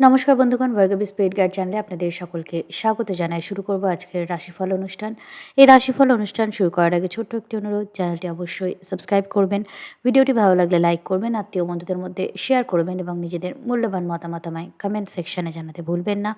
নমস্কার বন্ধুগণ, বর্গবি speed guide চ্যানেলে আপনাদের সকলকে স্বাগত জানাই। শুরু করব আজকের রাশিফল অনুষ্ঠান। এই রাশিফল অনুষ্ঠান শুরু করার আগে ছোট্ট একটি অনুরোধ, চ্যানেলটি অবশ্যই সাবস্ক্রাইব করবেন। ভিডিওটি ভালো লাগলে লাইক করবেন, আত্মীয় বন্ধুদের মধ্যে শেয়ার করবেন এবং নিজেদের মূল্যবান মতামত আমায় কমেন্ট সেকশনে জানাতে ভুলবেন না।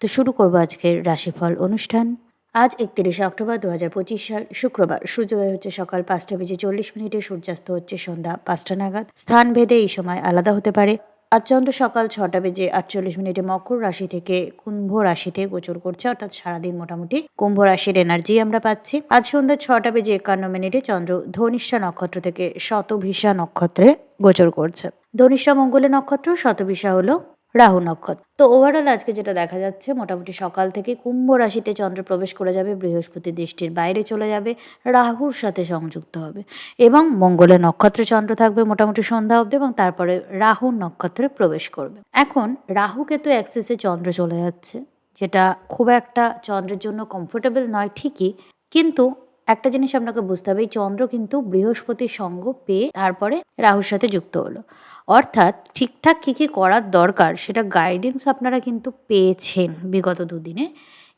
তো শুরু করব আজকের রাশিফল অনুষ্ঠান। আজ একত্রিশে অক্টোবর দু হাজার পঁচিশ সাল, শুক্রবার। সূর্যোদয় হচ্ছে সকাল পাঁচটা বেজে চল্লিশ মিনিটে, সূর্যাস্ত হচ্ছে সন্ধ্যা পাঁচটা নাগাদ। স্থান ভেদে এই সময় আলাদা হতে পারে। আজ চন্দ্র সকাল ছটা বেজে আটচল্লিশ মিনিটে মকর রাশি থেকে কুম্ভ রাশিতে গোচর করছে, অর্থাৎ সারাদিন মোটামুটি কুম্ভ রাশির এনার্জি আমরা পাচ্ছি। আজ সন্ধ্যা ছটা বেজে একান্ন মিনিটে চন্দ্র ধনিষ্ঠা নক্ষত্র থেকে শতভিসা নক্ষত্রে গোচর করছে। ধনিষ্ঠা মঙ্গলের নক্ষত্র, শতভিসা হলো রাহু নক্ষত্র। তো ওভারঅল আজকে যেটা দেখা যাচ্ছে, মোটামুটি সকাল থেকে কুম্ভ রাশিতে চন্দ্র প্রবেশ করে যাবে, বৃহস্পতি দৃষ্টির বাইরে চলে যাবে, রাহুর সাথে সংযুক্ত হবে এবং মঙ্গলের নক্ষত্রে চন্দ্র থাকবে মোটামুটি সন্ধ্যা অবধি এবং তারপরে রাহুর নক্ষত্রে প্রবেশ করবে। এখন রাহু কেতু অ্যাক্সিসে চন্দ্র চলে যাচ্ছে, যেটা খুব একটা চন্দ্রের জন্য কমফোর্টেবল নয় ঠিকই, কিন্তু একটা জিনিস আপনাকে বুঝতে হবে, এই চন্দ্র কিন্তু বৃহস্পতির সঙ্গ পেয়ে তারপরে রাহুর সাথে যুক্ত হলো। অর্থাৎ ঠিকঠাক কী কী করার দরকার সেটা গাইডেন্স আপনারা কিন্তু পেয়েছেন বিগত দুদিনে।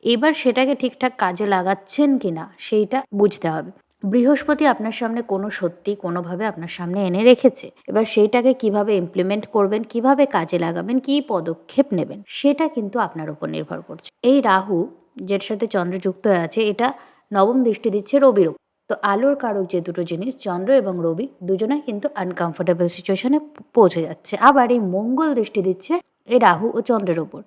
এবার সেটাকে ঠিকঠাক কাজে লাগাচ্ছেন কি না সেইটা বুঝতে হবে। বৃহস্পতি আপনার সামনে কোনো সত্যি কোনোভাবে আপনার সামনে এনে রেখেছে। এবার সেইটাকে কীভাবে ইমপ্লিমেন্ট করবেন, কীভাবে কাজে লাগাবেন, কি পদক্ষেপ নেবেন, সেটা কিন্তু আপনার উপর নির্ভর করছে। এই রাহু, যেটার সাথে চন্দ্র যুক্ত হয়ে আছে, এটা নবম দৃষ্টি দিচ্ছে রবির তো আলোর কারক যে দুটো জিনিস, চন্দ্র এবং রবি দুজনে কিন্তু আনকমফোর্টেবল সিচুয়েশনে পৌঁছে যাচ্ছে। আবার এই মঙ্গল দৃষ্টি দিচ্ছে এই রাহু ও চন্দ্রের ওপর,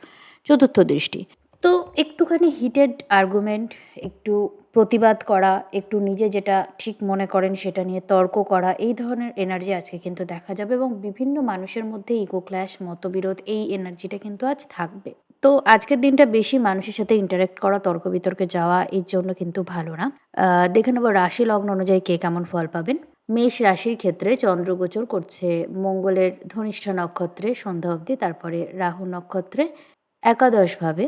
চতুর্থ দৃষ্টি। তো একটুখানি হিটেড আর্গুমেন্ট একটু প্রতিবাদ করা, একটু নিজে যেটা ঠিক মনে করেন সেটা নিয়ে তর্ক করা, এই ধরনের এনার্জি আজকে কিন্তু দেখা যাবে এবং বিভিন্ন মানুষের মধ্যে ইগো ক্ল্যাশ মতবিরোধ, এই এনার্জিটা কিন্তু আজ থাকবে। তো আজকের দিনটা বেশি মানুষের সাথে ইন্টারাক্ট করা তর্ক বিতর্কে যাওয়া, এর জন্য কিন্তু ভালো না। দেখে নেব রাশি লগ্ন অনুযায়ী কে কেমন ফল পাবেন। মেষ রাশির ক্ষেত্রে চন্দ্রগোচর করছে, মঙ্গলের ধনিষ্ঠা নক্ষত্রে সন্ধ্যা অবধি, তারপরে রাহু নক্ষত্রে একাদশভাবে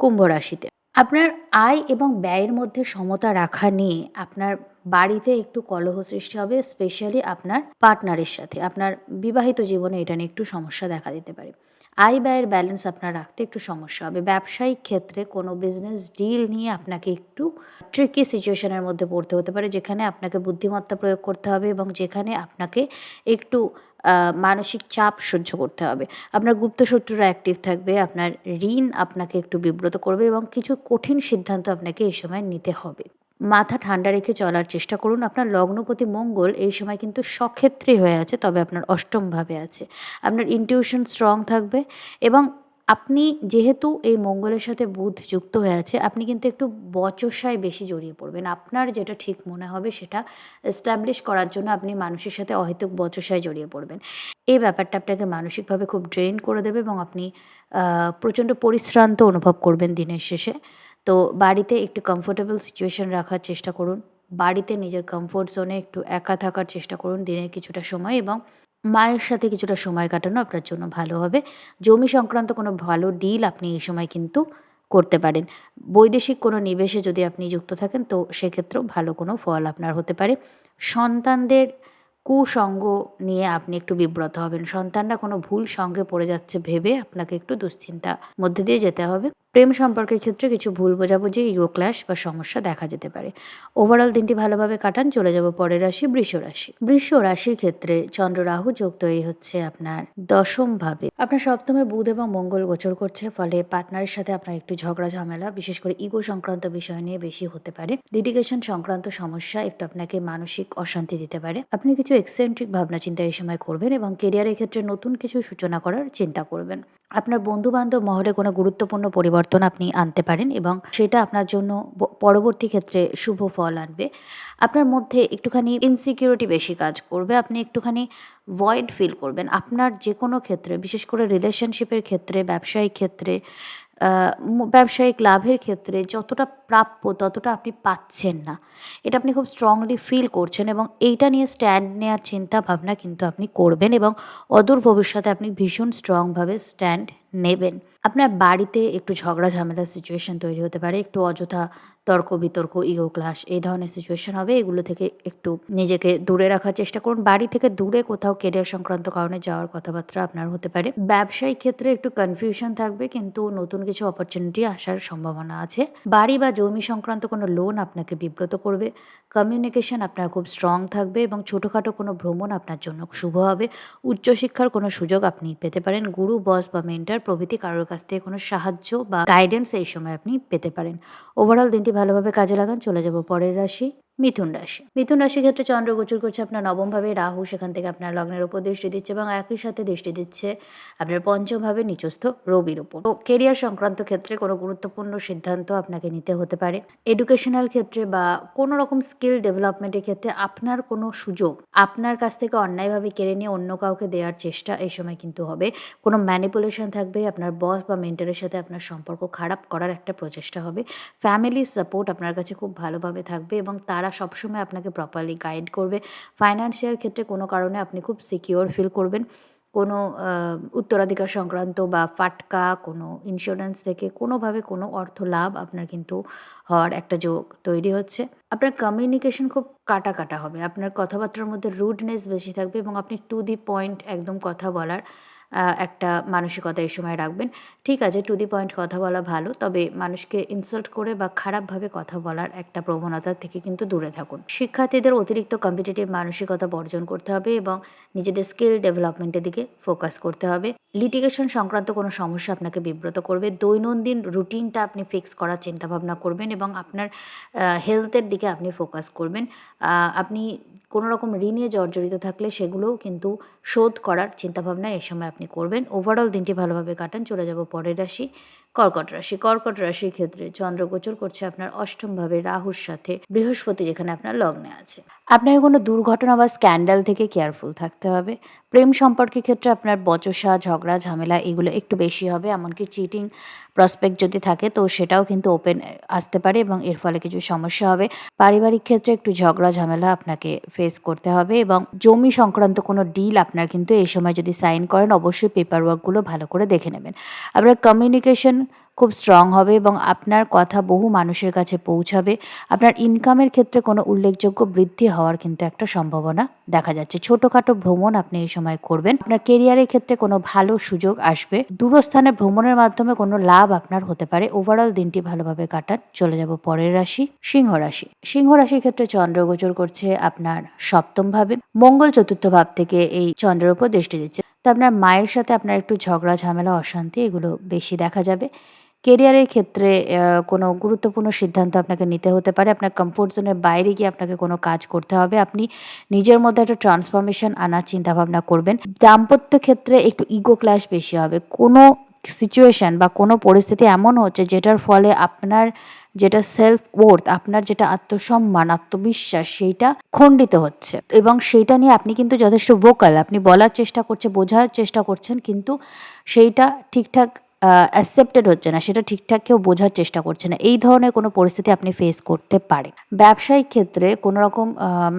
কুম্ভ রাশিতে। আপনার আয় এবং ব্যয়ের মধ্যে সমতা রাখা নিয়ে আপনার বাড়িতে একটু কলহ সৃষ্টি হবে স্পেশালি আপনার পার্টনারের সাথে। আপনার বিবাহিত জীবনে এটা নিয়ে একটু সমস্যা দেখা দিতে পারে। আয় ব্যয়ের ব্যালেন্স আপনার রাখতে একটু সমস্যা হবে। ব্যবসায়িক ক্ষেত্রে কোনো বিজনেস ডিল নিয়ে আপনাকে একটু ট্রিকি সিচুয়েশনের মধ্যে পড়তে হতে পারে, যেখানে আপনাকে বুদ্ধিমত্তা প্রয়োগ করতে হবে এবং যেখানে আপনাকে একটু মানসিক চাপ সহ্য করতে হবে। আপনার গুপ্ত শত্রুরা অ্যাক্টিভ থাকবে, আপনার ঋণ আপনাকে একটু বিব্রত করবে এবং কিছু কঠিন সিদ্ধান্ত আপনাকে এই সময় নিতে হবে। মাথা ঠান্ডা রেখে চলার চেষ্টা করুন। আপনার লগ্নপতি মঙ্গল এই সময় কিন্তু সক্ষেত্রে হয়ে আছে, তবে আপনার অষ্টমভাবে আছে। আপনার ইনটিউশন স্ট্রং থাকবে এবং আপনি যেহেতু এই মঙ্গলের সাথে বুধ যুক্ত হয়ে আছে, আপনি কিন্তু একটু বচসায় বেশি জড়িয়ে পড়বেন। আপনার যেটা ঠিক মনে হবে সেটা এস্টাবলিশ করার জন্য আপনি মানুষের সাথে অহেতুক বচসায় জড়িয়ে পড়বেন। এই ব্যাপারটা আপনাকে মানসিকভাবে খুব ড্রেন করে দেবে এবং আপনি প্রচণ্ড পরিশ্রান্ত অনুভব করবেন দিনের শেষে। তো বাড়িতে একটু কমফোর্টেবল সিচুয়েশন রাখার চেষ্টা করুন। বাড়িতে নিজের কমফোর্ট জোনে একটু একা থাকার চেষ্টা করুন দিনের কিছুটা সময় এবং মায়ের সাথে কিছুটা সময় কাটানো আপনার জন্য ভালো হবে। জমি সংক্রান্ত কোনো ভালো ডিল আপনি এই সময় কিন্তু করতে পারেন। বৈদেশিক কোনো নিবেশে যদি আপনি যুক্ত থাকেন তো সেক্ষেত্রেও ভালো কোনো ফল আপনার হতে পারে। সন্তানদের কুসঙ্গ নিয়ে আপনি একটু বিব্রত হবেন। সন্তানরা কোনো ভুল সঙ্গে পড়ে যাচ্ছে ভেবে আপনাকে একটু দুশ্চিন্তা মধ্যে দিয়ে যেতে হবে। প্রেম সম্পর্কের ক্ষেত্রে কিছু ভুল বোঝাবুঝি ইগো ক্ল্যাশ বা সমস্যা দেখা যেতে পারে। ওভারঅল দিনটি ভালোভাবে কাটান, চলে যাব পরের রাশি, বৃষ রাশি। বৃষ রাশির ক্ষেত্রে চন্দ্র রাহু যোগ তৈরি হচ্ছে আপনার দশম ভাবে আপনার সপ্তমে বুধ এবং মঙ্গল গোচর করছে, ফলে পার্টনারের সাথে আপনার একটু ঝগড়া, ঝামেলা, বিশেষ করে ইগো সংক্রান্ত বিষয় নিয়ে বেশি হতে পারে। লিটিগেশন সংক্রান্ত সমস্যা একটু আপনাকে মানসিক অশান্তি দিতে পারে। আপনি কিছু এক্সেন্ট্রিক ভাবনা চিন্তা এই সময় করবেন এবং কেরিয়ারের ক্ষেত্রে নতুন কিছু সূচনা করার চিন্তা করবেন। আপনার বন্ধুবান্ধব মহলে কোনো গুরুত্বপূর্ণ পরিবর্তন আপনি আনতে পারেন এবং সেটা আপনার জন্য পরবর্তী ক্ষেত্রে শুভ ফল আনবে। আপনার মধ্যে একটুখানি ইনসিকিউরিটি বেশি কাজ করবে, আপনি একটুখানি ভয়েড ফিল করবেন। আপনার যে কোনো ক্ষেত্রে, বিশেষ করে রিলেশনশিপের ক্ষেত্রে, ব্যবসায়িক ক্ষেত্রে ব্যবসায়িক লাভের ক্ষেত্রে যতটা প্রাপ্য ততটা আপনি পাচ্ছেন না। এটা আপনি খুব স্ট্রংলি ফিল করছেন এবং এইটা নিয়ে স্ট্যান্ড নেওয়ার চিন্তা ভাবনা কিন্তু আপনি করবেন এবং অদূর ভবিষ্যতে আপনি ভীষণ স্ট্রংভাবে স্ট্যান্ড নেবেন। আপনার বাড়িতে একটু ঝগড়া ঝামেলার সিচুয়েশন তৈরি হতে পারে, একটু অযথা তর্ক বিতর্ক ইগো ক্লাস এই ধরনের সিচুয়েশন হবে। এগুলো থেকে একটু নিজেকে দূরে রাখার চেষ্টা করুন। বাড়ি থেকে দূরে কোথাও কেরিয়ার সংক্রান্ত কারণে যাওয়ার কথাবার্তা আপনার হতে পারে। ব্যবসায়িক ক্ষেত্রে একটু কনফিউশন থাকবে, কিন্তু নতুন কিছু অপরচুনিটি আসার সম্ভাবনা আছে। বাড়ি বা জমি সংক্রান্ত কোনো লোন আপনাকে বিব্রত করবে। কমিউনিকেশন আপনার খুব স্ট্রং থাকবে এবং ছোটোখাটো কোনো ভ্রমণ আপনার জন্য শুভ হবে। উচ্চশিক্ষার কোনো সুযোগ আপনি পেতে পারেন। গুরু বস বা মেন্টার প্রভৃতি কারোর কাছ থেকে কোনো সাহায্য বা গাইডেন্স এই সময় আপনি পেতে পারেন। ওভারঅল দিনটি ভালোভাবে কাজে লাগান, চলে যাব পরের রাশি। মিথুন রাশি। মিথুন রাশির ক্ষেত্রে চন্দ্র গোচর করছে আপনার নবমভাবে, রাহু সেখান থেকে আপনার লগ্নের উপর দৃষ্টি দিচ্ছে এবং একই সাথে দৃষ্টি দিচ্ছে আপনার পঞ্চমভাবে নিচস্থ রবির উপর তো কেরিয়ার সংক্রান্ত ক্ষেত্রে কোনো গুরুত্বপূর্ণ সিদ্ধান্ত আপনাকে নিতে হতে পারে। এডুকেশনাল ক্ষেত্রে বা কোনো রকম স্কিল ডেভেলপমেন্টের ক্ষেত্রে আপনার কোনো সুযোগ আপনার কাছ থেকে অন্যায়ভাবে কেড়ে নিয়ে অন্য কাউকে দেওয়ার চেষ্টা এই সময় কিন্তু হবে। কোনো ম্যানিপুলেশন থাকবে, আপনার বস বা মেন্টারের সাথে আপনার সম্পর্ক খারাপ করার একটা প্রচেষ্টা হবে। ফ্যামিলির সাপোর্ট আপনার কাছে খুব ভালোভাবে থাকবে এবং তারা সবসময় আপনাকে প্রপারলি গাইড করবে। ফাইন্যান্সিয়াল ক্ষেত্রে কোনো কারণে আপনি খুব সিকিওর ফিল করবেন। কোনো উত্তরাধিকার সংক্রান্ত বা ফাটকা, কোনো ইন্স্যুরেন্স থেকে কোনোভাবে কোনো অর্থ লাভ আপনার কিন্তু হওয়ার একটা যোগ তৈরি হচ্ছে। আপনার কমিউনিকেশন খুব কাটা কাটা হবে। আপনার কথাবার্তার মধ্যে রুডনেস বেশি থাকবে এবং আপনি টু দি পয়েন্ট একদম কথা বলার একটা মানসিকতা এই সময় রাখবেন। ঠিক আছে টু দি পয়েন্ট কথা বলা ভালো, তবে মানুষকে ইনসাল্ট করে বা খারাপভাবে কথা বলার একটা প্রবণতা থেকে কিন্তু দূরে থাকুন। শিক্ষার্থীদের অতিরিক্ত কম্পিটিটিভ মানসিকতা বর্জন করতে হবে এবং নিজেদের স্কিল ডেভেলপমেন্টের দিকে ফোকাস করতে হবে। লিটিগেশন সংক্রান্ত কোনো সমস্যা আপনাকে বিব্রত করবে। দৈনন্দিন রুটিনটা আপনি ফিক্স করার চিন্তাভাবনা করবেন এবং আপনার হেলথের দিকে আপনি ফোকাস করবেন। আপনি কোনো রকম ঋণে জর্জরিত থাকলে সেগুলোও কিন্তু শোধ করার চিন্তাভাবনা এই সময় আপনি করবেন। ওভারঅল দিনটি ভালোভাবে কাটান। চলে যাব পরের রাশি, কর্কট রাশি। কর্কট রাশির ক্ষেত্রে চন্দ্র গোচর করছে আপনার অষ্টমভাবে রাহুর সাথে, বৃহস্পতি যেখানে আপনার লগ্নে আছে। আপনাকে কোনো দুর্ঘটনা বা স্ক্যান্ডাল থেকে কেয়ারফুল থাকতে হবে। প্রেম সম্পর্কের ক্ষেত্রে আপনার বচসা, ঝগড়া, ঝামেলা এগুলো একটু বেশি হবে, এমনকি চিটিং প্রসপেক্ট যদি থাকে, তো সেটাও কিন্তু ওপেন আসতে পারে এবং এর ফলে কিছু সমস্যা হবে। পারিবারিক ক্ষেত্রে একটু ঝগড়া, ঝামেলা আপনাকে ফেস করতে হবে এবং জমি সংক্রান্ত কোনো ডিল আপনার কিন্তু এই সময় যদি সাইন করেন, অবশ্যই পেপার ওয়ার্কগুলো ভালো করে দেখে নেবেন। আপনার কমিউনিকেশন খুব স্ট্রং হবে এবং আপনার কথা বহু মানুষের কাছে পৌঁছাবে। আপনার ইনকামের ক্ষেত্রে কোনো উল্লেখযোগ্য বৃদ্ধি হওয়ার কিন্তু একটা সম্ভাবনা দেখা যাচ্ছে। ছোটোখাটো ভ্রমণ আপনি এই সময় করবেন। আপনার কেরিয়ারের ক্ষেত্রে কোনো ভালো সুযোগ আসবে। দূরস্থানে ভ্রমণের মাধ্যমে কোনো লাভ আপনার হতে পারে। ওভারঅল দিনটি ভালোভাবে কাটান। চলে যাব পরের রাশি, সিংহ রাশি। সিংহ রাশির ক্ষেত্রে চন্দ্রগোচর করছে আপনার সপ্তম ভাবে মঙ্গল চতুর্থ ভাব থেকে এই চন্দ্রের উপর দৃষ্টি দিচ্ছে। তো আপনার মায়ের সাথে আপনার একটু ঝগড়া, ঝামেলা, অশান্তি এগুলো বেশি দেখা যাবে। কেরিয়ারের ক্ষেত্রে কোনো গুরুত্বপূর্ণ সিদ্ধান্ত আপনাকে নিতে হতে পারে। আপনার কমফোর্ট জোনের বাইরে গিয়ে আপনাকে কোনো কাজ করতে হবে। আপনি নিজের মধ্যে একটা ট্রান্সফরমেশন আনার চিন্তাভাবনা করবেন। দাম্পত্য ক্ষেত্রে একটু ইগো ক্লাশ বেশি হবে। কোনো সিচুয়েশন বা কোনো পরিস্থিতি এমন হচ্ছে যেটার ফলে আপনার যেটা সেলফ ওর্থ আপনার যেটা আত্মসম্মান, আত্মবিশ্বাস, সেইটা খণ্ডিত হচ্ছে। এবং সেইটা নিয়ে আপনি কিন্তু যথেষ্ট ভোকাল আপনি বলার চেষ্টা করছে, বোঝার চেষ্টা করছেন, কিন্তু সেইটা ঠিকঠাক অ্যাকসেপ্টেড হচ্ছে না, সেটা ঠিকঠাক কেউ বোঝার চেষ্টা করছে না। এই ধরনের কোনো পরিস্থিতি আপনি ফেস করতে পারেন। ব্যবসায়িক ক্ষেত্রে কোনো রকম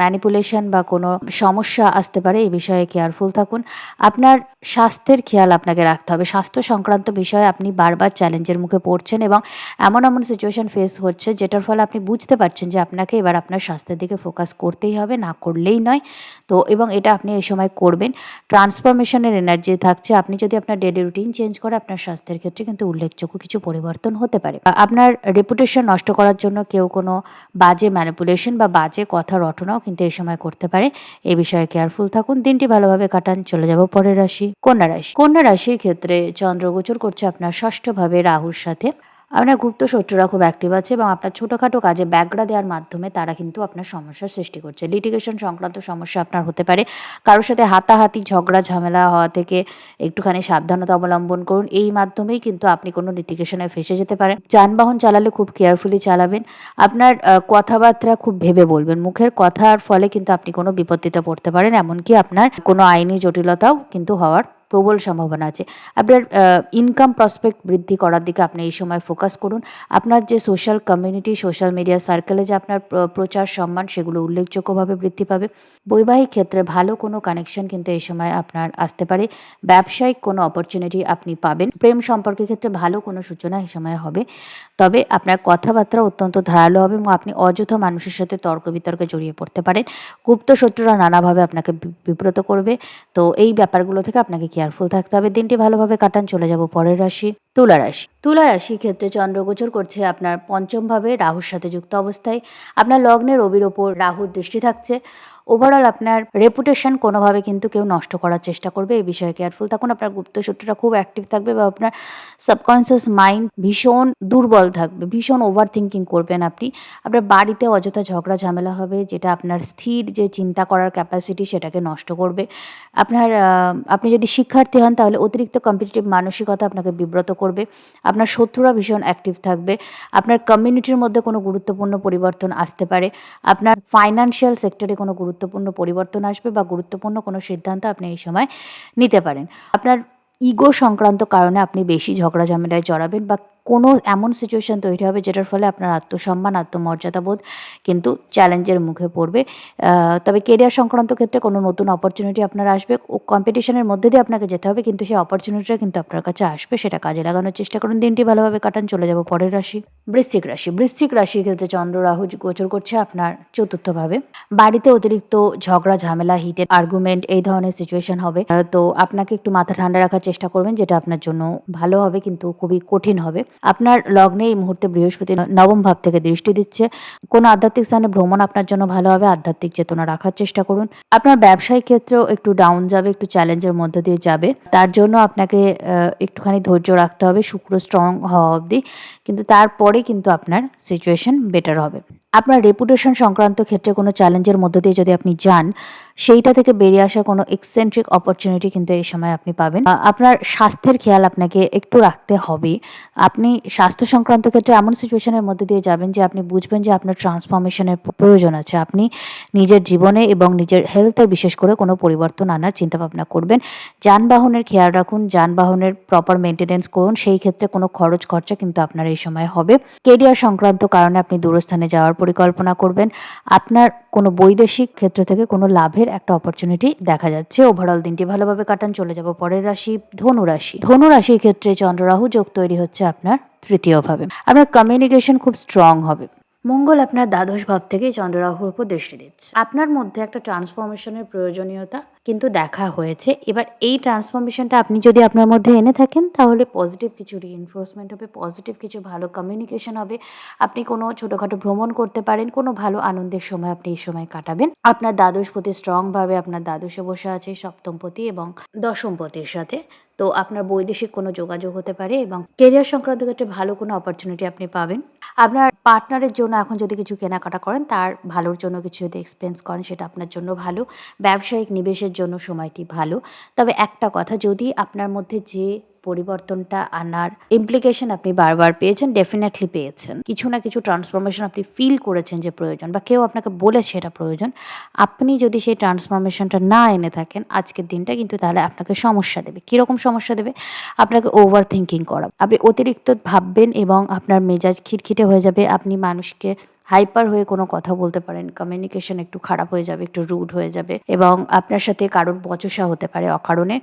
ম্যানিপুলেশন বা কোনো সমস্যা আসতে পারে, এই বিষয়ে কেয়ারফুল থাকুন। আপনার স্বাস্থ্যের খেয়াল আপনাকে রাখতে হবে। স্বাস্থ্য সংক্রান্ত বিষয়ে আপনি বারবার চ্যালেঞ্জের মুখে পড়ছেন এবং এমন এমন সিচুয়েশন ফেস হচ্ছে, যেটার ফলে আপনি বুঝতে পারছেন যে আপনাকে এবার আপনার স্বাস্থ্যের দিকে ফোকাস করতেই হবে, না করলেই নয়। তো, এবং এটা আপনি এই সময় করবেন। ট্রান্সফরমেশনের এনার্জি থাকছে। আপনি যদি আপনার ডেলি রুটিন চেঞ্জ করে আপনার স্বাস্থ্যের ক্ষেত্রে কিন্তু উল্লেখযোগ্য কিছু পরিবর্তন হতে পারে। আপনার রেপুটেশন নষ্ট করার জন্য কেউ কোনো বাজে ম্যানিপুলেশন বা বাজে কথা রটনাও কিন্তু এই সময় করতে পারে। এ বিষয়ে কেয়ারফুল থাকুন। দিনটি ভালোভাবে কাটান। চলে যাব পরের রাশি। কন্যা রাশি। কন্যা রাশির ক্ষেত্রে চন্দ্রগোচর করছে আপনার ষষ্ঠভাবে রাহুর সাথে। আপনার গুপ্ত শত্রুরা খুব অ্যাক্টিভ আছে এবং আপনার ছোটোখাটো কাজে ব্যাগড়া দেওয়ার মাধ্যমে তারা কিন্তু আপনার সমস্যার সৃষ্টি করছে। লিটিগেশন সংক্রান্ত সমস্যা আপনার হতে পারে। কারোর সাথে হাতাহাতি, ঝগড়া, ঝামেলা হওয়া থেকে একটুখানি সাবধানতা অবলম্বন করুন। এই মাধ্যমেই কিন্তু আপনি কোনো লিটিগেশনে ফেসে যেতে পারেন। যানবাহন চালালে খুব কেয়ারফুলি চালাবেন। আপনার কথাবার্তা খুব ভেবে বলবেন। মুখের কথার ফলে কিন্তু আপনি কোনো বিপত্তিতে পড়তে পারেন, এমনকি আপনার কোনো আইনি জটিলতাও কিন্তু হওয়ার প্রবল সম্ভাবনা আছে। আপনার ইনকাম প্রসপেক্ট বৃদ্ধি করার দিকে আপনি এই সময় ফোকাস করুন। আপনার যে সোশ্যাল কমিউনিটি সোশ্যাল মিডিয়া সার্কেলে যে আপনার প্রচার সম্মান সেগুলো উল্লেখযোগ্যভাবে বৃদ্ধি পাবে। বৈবাহিক ক্ষেত্রে ভালো কোনো কানেকশন কিন্তু এই সময় আপনার আসতে পারে। ব্যবসায়িক কোনো অপরচুনিটি আপনি পাবেন। প্রেম সম্পর্কের ক্ষেত্রে ভালো কোনো সূচনা এই সময় হবে। তবে আপনার কথাবার্তা অত্যন্ত ধারালো হবে এবং আপনি অযথা মানুষের সাথে তর্ক বিতর্কে জড়িয়ে পড়তে পারেন। গুপ্ত শত্রুরা নানাভাবে আপনাকে বিব্রত করবে। তো এই ব্যাপারগুলো থেকে আপনাকে কেয়ারফুল থাকতে হবে। দিনটি ভালোভাবে কাটান চলে যাব পরের রাশি। তুলা রাশি তুলা ক্ষেত্রে চন্দ্রগোচর করছে আপনার পঞ্চমভাবে রাহুর সাথে যুক্ত অবস্থায়। আপনার লগ্নের রবির ওপর রাহুর দৃষ্টি থাকছে। ওভারঅল আপনার রেপুটেশন কোনোভাবে কিন্তু কেউ নষ্ট করার চেষ্টা করবে, এই বিষয়ে কেয়ারফুল থাকুন। আপনার গুপ্ত শত্রুটা খুব অ্যাক্টিভ থাকবে বা আপনার সাবকনসিয়াস মাইন্ড ভীষণ দুর্বল থাকবে, ভীষণ ওভার থিঙ্কিং করবেন আপনি। আপনার বাড়িতে অযথা ঝগড়া ঝামেলা হবে, যেটা আপনার স্থির যে চিন্তা করার ক্যাপাসিটি সেটাকে নষ্ট করবে। আপনার আপনি যদি শিক্ষার্থী হন তাহলে অতিরিক্ত কম্পিটিটিভ মানসিকতা আপনাকে বিব্রত করবে। আপনার শত্রুরা ভীষণ অ্যাক্টিভ থাকবে। আপনার কমিউনিটির মধ্যে কোনো গুরুত্বপূর্ণ পরিবর্তন আসতে পারে। আপনার ফাইন্যান্সিয়াল সেক্টরে কোনো গুরুত্বপূর্ণ পরিবর্তন আসবে বা গুরুত্বপূর্ণ কোনো সিদ্ধান্ত আপনি এই সময় নিতে পারেন। আপনার ইগো সংক্রান্ত কারণে আপনি বেশি ঝগড়া ঝামেলায় জড়াবেন বা কোনো এমন সিচুয়েশন তৈরি হবে যেটার ফলে আপনার আত্মসম্মান আত্মমর্যাদা বোধ কিন্তু চ্যালেঞ্জের মুখে পড়বে। তবে কেরিয়ার সংক্রান্ত ক্ষেত্রে কোনো নতুন অপরচুনিটি আপনার আসবে। ও কম্পিটিশনের মধ্যে দিয়ে আপনাকে যেতে হবে, কিন্তু সেই অপরচুনিটিটা কিন্তু আপনার কাছে আসবে, সেটা কাজে লাগানোর চেষ্টা করুন। দিনটি ভালোভাবে কাটান, চলে যাব পরের রাশি। বৃশ্চিক রাশি। বৃশ্চিক রাশির ক্ষেত্রে চন্দ্র, রাহু গোচর করছে আপনার চতুর্থভাবে। বাড়িতে অতিরিক্ত ঝগড়া, ঝামেলা হিটের আর্গুমেন্ট এই ধরনের সিচুয়েশন হবে। তো আপনাকে একটু মাথা ঠান্ডা রাখার চেষ্টা করবেন, যেটা আপনার জন্য ভালো হবে, কিন্তু খুবই কঠিন হবে। আপনার লগ্নে এই মুহূর্তে বৃহস্পতি নবম ভাব থেকে দৃষ্টি দিচ্ছে। কোনো আধ্যাত্মিক স্থানে ভ্রমণ আপনার জন্য ভালো হবে, আধ্যাত্মিক চেতনা রাখার চেষ্টা করুন। আপনার ব্যবসায়িক ক্ষেত্রেও একটু ডাউন যাবে, একটু চ্যালেঞ্জের মধ্যে দিয়ে যাবে। তার জন্য আপনাকে একটুখানি ধৈর্য রাখতে হবে, শুক্র স্ট্রং হওয়া অবধি। কিন্তু তারপরে কিন্তু আপনার সিচুয়েশন বেটার হবে। আপনার রেপুটেশন সংক্রান্ত ক্ষেত্রে কোনো চ্যালেঞ্জের মধ্যে দিয়ে যদি আপনি যান সেইটা থেকে বেরিয়ে আসার কোনো এক্সেন্ট্রিক অপরচুনিটি কিন্তু এই সময় আপনি পাবেন। আপনার স্বাস্থ্যের খেয়াল আপনাকে একটু রাখতে হবে। আপনি স্বাস্থ্য সংক্রান্ত ক্ষেত্রে এমন সিচুয়েশনের মধ্যে দিয়ে যাবেন যে আপনি বুঝবেন যে আপনার ট্রান্সফরমেশনের প্রয়োজন আছে। আপনি নিজের জীবনে এবং নিজের হেলথে বিশেষ করে কোনো পরিবর্তন আনার চিন্তাভাবনা করবেন। যানবাহনের খেয়াল রাখুন, যানবাহনের প্রপার মেনটেনেন্স করুন, সেই ক্ষেত্রে কোনো খরচ খরচা কিন্তু আপনার এই সময় হবে। কেরিয়ার সংক্রান্ত কারণে আপনি দূরস্থানে যাওয়ার পরিকল্পনা করবেন। আপনার কোনো বৈদেশিক ক্ষেত্র থেকে কোনো লাভের একটা অপরচুনিটি দেখা যাচ্ছে। ওভারঅল দিনটি ভালোভাবে কাটান, চলে যাব পরের রাশি ধনুরাশি ধনুরাশির ধনু রাশির ক্ষেত্রে চন্দ্ররাহু যোগ তৈরি হচ্ছে আপনার তৃতীয়ভাবে। আপনার কমিউনিকেশন খুব স্ট্রং হবে। মঙ্গল আপনার দ্বাদশ ভাব থেকে চন্দ্ররাহুর উপর দৃষ্টি দিচ্ছে। আপনার মধ্যে একটা ট্রান্সফরমেশনের প্রয়োজনীয়তা কিন্তু দেখা হয়েছে। এবার এই ট্রান্সফরমেশনটা আপনি যদি আপনার মধ্যে এনে থাকেন, তাহলে পজিটিভ কিছু রিএনফোর্সমেন্ট হবে পজিটিভ কিছু ভালো কমিউনিকেশন হবে। আপনি কোনো ছোটোখাটো ভ্রমণ করতে পারেন, কোনো ভালো আনন্দের সময় আপনি এই সময় কাটাবেন। আপনার দ্বাদশপতি স্ট্রংভাবে আপনার দ্বাদশে বসে আছে সপ্তমপতি এবং দশমপতির সাথে। তো আপনার বৈদেশিক কোনো যোগাযোগ হতে পারে এবং কেরিয়ার সংক্রান্ত ক্ষেত্রে ভালো কোনো অপরচুনিটি আপনি পাবেন। আপনার পার্টনারের জন্য এখন যদি কিছু কেনাকাটা করেন, তার ভালোর জন্য কিছু যদি এক্সপেন্স করেন, সেটা আপনার জন্য ভালো। ব্যবসায়িক নিবেশের জন্য সময়টি ভালো। তবে একটা কথা, যদি আপনার মধ্যে যে পরিবর্তনটা আনার ইমপ্লিকেশন আপনি বারবার পেয়েছেন ডেফিনেটলি পেয়েছেন। কিছু না কিছু ট্রান্সফরমেশন আপনি ফিল করেছেন যে প্রয়োজন, বা কেউ আপনাকে বলেছে এটা প্রয়োজন। আপনি যদি সেই ট্রান্সফরমেশনটা না এনে থাকেন, আজকের দিনটা কিন্তু তাহলে আপনাকে সমস্যা দেবে। কীরকম সমস্যা দেবে? আপনাকে ওভার থিঙ্কিং করা। আপনি অতিরিক্ত ভাববেন এবং আপনার মেজাজ খিটখিটে হয়ে যাবে। আপনি মানুষকে হাইপার হয়ে কোনো কথা বলতে পারেন কমিউনিকেশন একটু খারাপ হয়ে যাবে, একটু রুড হয়ে যাবে এবং আপনার সাথে কারোর বচসা হতে পারে অকারণে।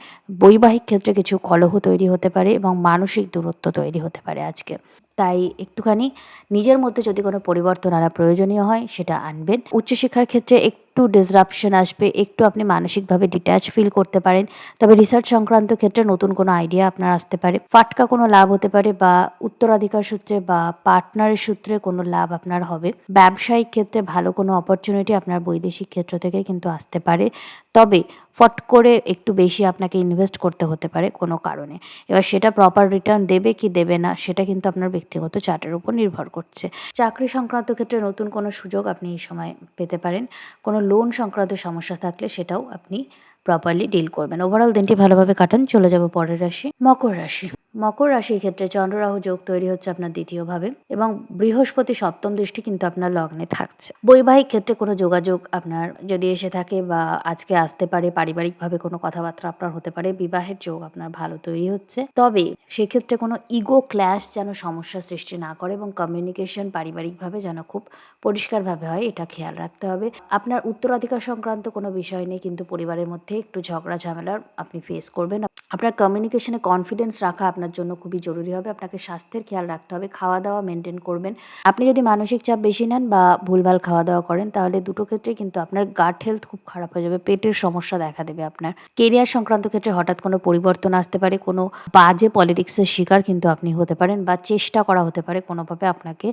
বৈবাহিক ক্ষেত্রে কিছু কলহ তৈরি হতে পারে এবং মানসিক দূরত্ব তৈরি হতে পারে আজকে। তাই একটুখানি নিজের মধ্যে যদি কোনো পরিবর্তন আনা প্রয়োজনীয় হয়, সেটা আনবেন। উচ্চশিক্ষার ক্ষেত্রে একটু ডিসরাপশন আসবে, একটু আপনি মানসিকভাবে ডিট্যাচ ফিল করতে পারেন। তবে রিসার্চ সংক্রান্ত ক্ষেত্রে নতুন কোনো আইডিয়া আপনার আসতে পারে। ফাটকা কোনো লাভ হতে পারে বা উত্তরাধিকার সূত্রে বা পার্টনারের সূত্রে কোনো লাভ আপনার হবে। ব্যবসায়িক ক্ষেত্রে ভালো কোনো অপরচুনিটি আপনার বৈদেশিক ক্ষেত্র থেকে কিন্তু আসতে পারে। তবে ফট করে একটু বেশি আপনাকে ইনভেস্ট করতে হতে পারে কোনো কারণে। এবার সেটা প্রপার রিটার্ন দেবে কি দেবে না, সেটা কিন্তু আপনার ব্যক্তিগত চার্টের উপর নির্ভর করছে। চাকরি সংক্রান্ত ক্ষেত্রে নতুন কোনো সুযোগ আপনি এই সময় পেতে পারেন। কোনো লোন সংক্রান্ত সমস্যা থাকলে সেটাও আপনি প্রপারলি ডিল করবেন। ওভারঅল দিনটি ভালোভাবে কাটান। চলে যাব পরের রাশি, মকর রাশি। মকর রাশির ক্ষেত্রে চন্দ্ররাহু যোগ তৈরি হচ্ছে আপনার দ্বিতীয়ভাবে এবং বৃহস্পতি সপ্তম দৃষ্টি কিন্তু আপনার লগ্নে থাকছে। বৈবাহিক ক্ষেত্রে কোনো যোগাযোগ আপনার যদি এসে থাকে বা আজকে আসতে পারে, পারিবারিকভাবে কোনো কথাবার্তা আপনার হতে পারে, বিবাহের যোগ আপনার ভালো তৈরি হচ্ছে। তবে সেক্ষেত্রে কোনো ইগো ক্ল্যাশ যেন সমস্যা সৃষ্টি না করে এবং কমিউনিকেশন পারিবারিকভাবে যেন খুব পরিষ্কারভাবে হয়, এটা খেয়াল রাখতে হবে। আপনার উত্তরাধিকার সংক্রান্ত কোনো বিষয় নেই কিন্তু পরিবারের মধ্যে একটু ঝগড়া ঝামেলার আপনি ফেস করবেন। আপনার কমিউনিকেশনে কনফিডেন্স রাখা আপনার জন্য খুবই জরুরি হবে। আপনাকে স্বাস্থ্যের খেয়াল রাখতে হবে খাওয়া দাওয়া মেনটেন করবেন। আপনি যদি মানসিক চাপ বেশি নেন বা ভুলভাল খাওয়া দাওয়া করেন, তাহলে দুটো ক্ষেত্রেই কিন্তু আপনার গাট হেলথ খুব খারাপ হয়ে যাবে, পেটের সমস্যা দেখা দেবে আপনার। কেরিয়ার সংক্রান্ত ক্ষেত্রে হঠাৎ কোনো পরিবর্তন আসতে পারে, কোনো বাজে পলিটিক্সের শিকার কিন্তু আপনি হতে পারেন বা চেষ্টা করা হতে পারে কোনোভাবে আপনাকে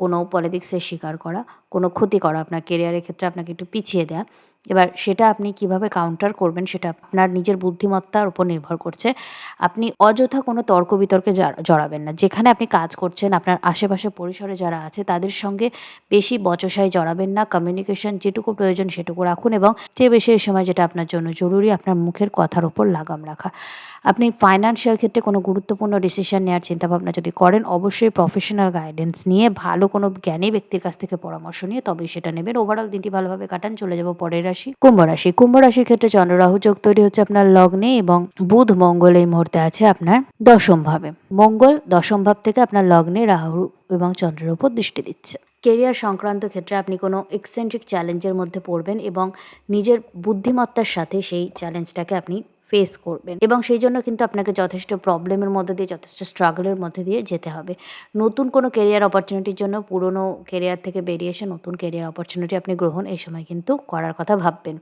কোনো পলিটিক্সের শিকার করা। কোনো ক্ষতি করা, আপনার কেরিয়ারের ক্ষেত্রে আপনাকে একটু পিছিয়ে দেওয়া এবার সেটা আপনি কীভাবে কাউন্টার করবেন সেটা আপনার নিজের বুদ্ধিমত্তার উপর নির্ভর করছে। আপনি অযথা কোনো তর্ক বিতর্কে জড়াবেন না। যেখানে আপনি কাজ করছেন, আপনার আশেপাশে পরিসরে যারা আছে, তাদের সঙ্গে বেশি বচসায় জড়াবেন না। কমিউনিকেশন যেটুকু প্রয়োজন সেটুকু রাখুন এবং চেয়ে বেশি এই সময় যেটা আপনার জন্য জরুরি, আপনার মুখের কথার ওপর লাগাম রাখা। আপনি ফাইন্যান্সিয়াল ক্ষেত্রে কোনো গুরুত্বপূর্ণ ডিসিশন নেওয়ার চিন্তাভাবনা যদি করেন, অবশ্যই প্রফেশনাল গাইডেন্স নিয়ে ভালো কোনো জ্ঞানী ব্যক্তির কাছ থেকে পরামর্শ নিয়ে তবেই সেটা নেবেন। ওভারঅল দিনটি ভালোভাবে কাটান, চলে যাব পরের রাশি, কুম্ভ রাশি। কুম্ভ রাশির ক্ষেত্রে চন্দ্ররাহু যোগ তৈরি হচ্ছে আপনার লগ্নে এবং বুধ, মঙ্গল এই মুহূর্তে আছে আপনার দশম ভাবে। মঙ্গল দশম ভাব থেকে আপনার লগ্নে রাহু এবং চন্দ্রের উপর দৃষ্টি দিচ্ছে। কেরিয়ার সংক্রান্ত ক্ষেত্রে আপনি কোনো এক্সেন্ট্রিক চ্যালেঞ্জের মধ্যে পড়বেন এবং নিজের বুদ্ধিমত্তার সাথে সেই চ্যালেঞ্জটাকে আপনি ফেস করবেন। এবং সেই জন্য কিন্তু আপনাকে যথেষ্ট প্রবলেমের মধ্যে দিয়ে, যথেষ্ট স্ট্রাগলের মধ্যে দিয়ে যেতে হবে। নতুন কোনো কেরিয়ার অপরচুনিটির জন্য পুরনো কেরিয়ার থেকে বেরিয়ে এসে নতুন কেরিয়ার অপরচুনিটি আপনি গ্রহণ এই সময় কিন্তু করার কথা ভাববেন।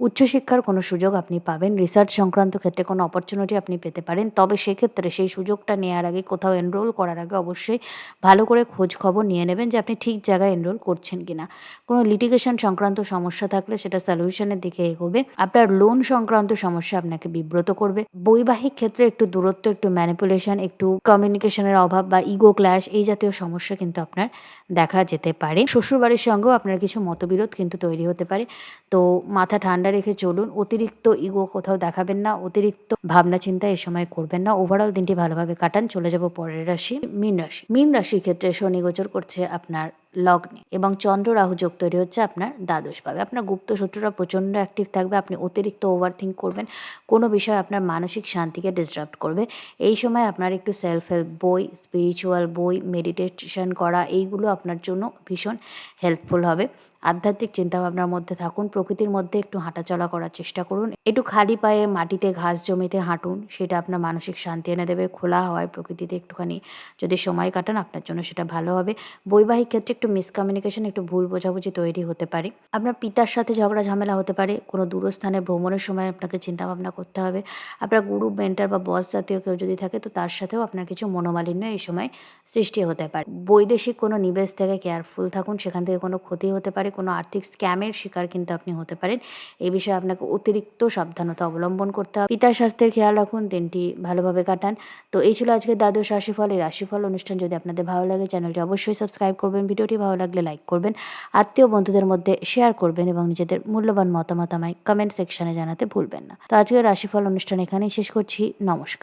উচ্চশিক্ষার কোনো সুযোগ আপনি পাবেন। রিসার্চ সংক্রান্ত ক্ষেত্রে কোনো অপরচুনিটি আপনি পেতে পারেন। তবে সেক্ষেত্রে সেই সুযোগটা নেওয়ার আগে, কোথাও এনরোল করার আগে অবশ্যই ভালো করে খোঁজ খবর নিয়ে নেবেন যে আপনি ঠিক জায়গায় এনরোল করছেন কিনা। কোনো লিটিগেশন সংক্রান্ত সমস্যা থাকলে সেটা সলিউশনের দিকে এগোবে। আপনার লোন সংক্রান্ত সমস্যা আপনাকে বিব্রত করবে। বৈবাহিক ক্ষেত্রে একটু দূরত্ব, একটু ম্যানিপুলেশন একটু কমিউনিকেশনের অভাব বা ইগো ক্ল্যাশ এই জাতীয় সমস্যা কিন্তু আপনার দেখা যেতে পারে। শ্বশুরবাড়ির সঙ্গেও আপনার কিছু মতবিরোধ কিন্তু তৈরি হতে পারে। তো মাথা ঠান্ডা রেখে চলুন, অতিরিক্ত ইগো কোথাও দেখাবেন না, অতিরিক্ত ভাবনা চিন্তা এ সময় করবেন না। ওভারঅল দিনটি ভালোভাবে কাটান। চলে যাব পরের রাশি, মীন রাশি। মীন রাশির ক্ষেত্রে শনি গোচর করছে আপনার লগ্নে এবং চন্দ্র রাহু যোগ তৈরি হচ্ছে আপনার দ্বাদশ পাবে আপনার গুপ্ত শত্রুরা প্রচণ্ড অ্যাক্টিভ থাকবে, আপনি অতিরিক্ত ওভার থিঙ্ক করবেন, কোনো বিষয় আপনার মানসিক শান্তিকে ডিস্টার্ব করবে। এই সময় আপনার একটু সেলফ হেল্প বই স্পিরিচুয়াল বই মেডিটেশন করা, এইগুলো আপনার জন্য ভীষণ হেল্পফুল হবে। আধ্যাত্মিক চিন্তাভাবনার মধ্যে থাকুন, প্রকৃতির মধ্যে একটু হাঁটাচলা করার চেষ্টা করুন, একটু খালি পায়ে মাটিতে ঘাস জমিতে হাঁটুন, সেটা আপনার মানসিক শান্তি এনে দেবে, খোলা হওয়ায় প্রকৃতিতে একটুখানি যদি সময় কাটান, আপনার জন্য সেটা ভালো হবে। বৈবাহিক ক্ষেত্রে একটু মিসকমিউনিকেশন একটু ভুল বোঝাবুঝি তৈরি হতে পারে। আপনার পিতার সাথে ঝগড়া, ঝামেলা হতে পারে, কোনো দূরস্থানে ভ্রমণের সময় আপনাকে চিন্তাভাবনা করতে হবে। আপনার গুরু মেন্টার বা বস জাতীয় কেউ যদি থাকে, তো তার সাথেও আপনার কিছু মনোমালিন্য এই সময় সৃষ্টি হতে পারে। বৈদেশিক কোনো নিবেশ থেকে কেয়ারফুল থাকুন, সেখান থেকে কোনো ক্ষতি হতে পারে। কোনো আর্থিক স্ক্যামের শিকার কিন্তু আপনি হতে পারেন। এই বিষয়ে আপনাকে অতিরিক্ত সাবধানতা অবলম্বন করতে হবে। পিতার স্বাস্থ্যের খেয়াল রাখুন, দিনটি ভালোভাবে কাটান। তো এই ছিল আজকে দ্বাদশ রাশিফল। এই রাশিফল অনুষ্ঠান যদি আপনাদের ভালো লাগে, চ্যানেলটি অবশ্যই সাবস্ক্রাইব করবেন, ভিডিওটি ভালো লাগলে লাইক করবেন, আত্মীয় বন্ধুদের মধ্যে শেয়ার করবেন এবং নিজেদের মূল্যবান মতামত আমায় কমেন্ট সেকশনে জানাতে ভুলবেন না। তো আজকের রাশিফল অনুষ্ঠান এখানেই শেষ করছি। নমস্কার।